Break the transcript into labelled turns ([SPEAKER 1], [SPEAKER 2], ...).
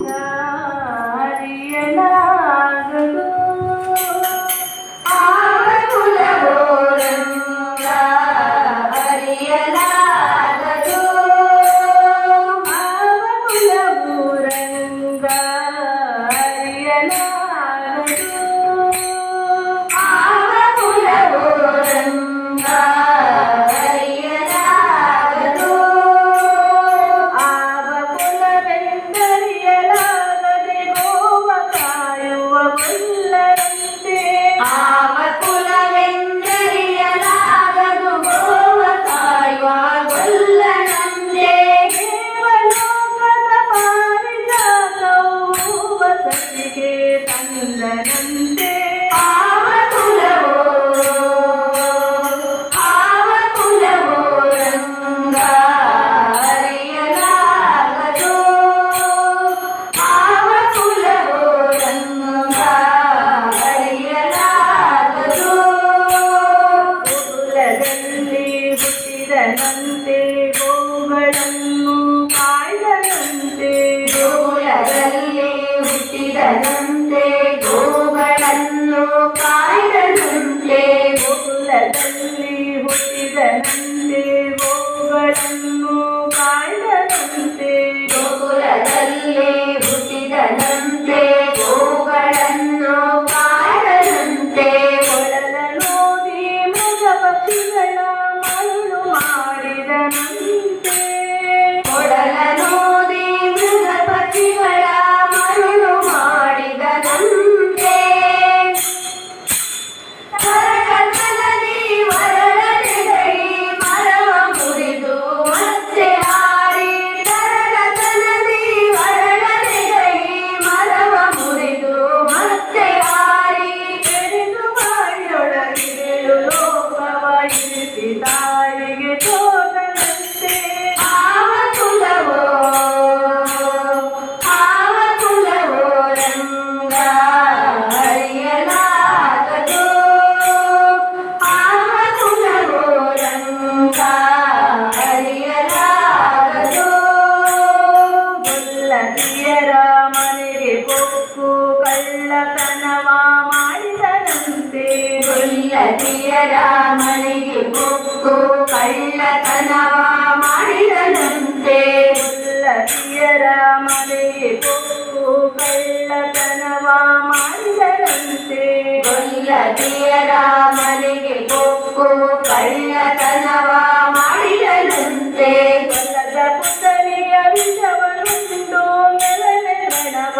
[SPEAKER 1] now. ஆனந்தனம் ಕಾಯಿಡದಂತೆ
[SPEAKER 2] ಗೋಕುಲದಲ್ಲಿ
[SPEAKER 1] ತನವ ಮಾಡಿದನಂತೆ ಕೊಲ್ಲದಿಯರ ಮನೆಗೆ ಕೊಕ್ಕು ಕಳ್ಳತನವ ಮಾಡಿದನಂತೆ
[SPEAKER 2] ಕೊಲ್ಲದಿಯರ ಮನೆಗೆ ಕೊಕ್ಕು ಕಳ್ಳತನವ ಮಾಡಿದನಂತೆ
[SPEAKER 1] ಕೊಲ್ಲದಿಯರ ಮನೆಗೆ ಕೊಕ್ಕು ಕಳ್ಳತನವ ಮಾಡಿದನಂತೆ ಕೊಲ್ಲದ ಪುತಲಿಯ ವಿಷವನುಂಡು ಮೆಲನೆ ಪ್ರಣವ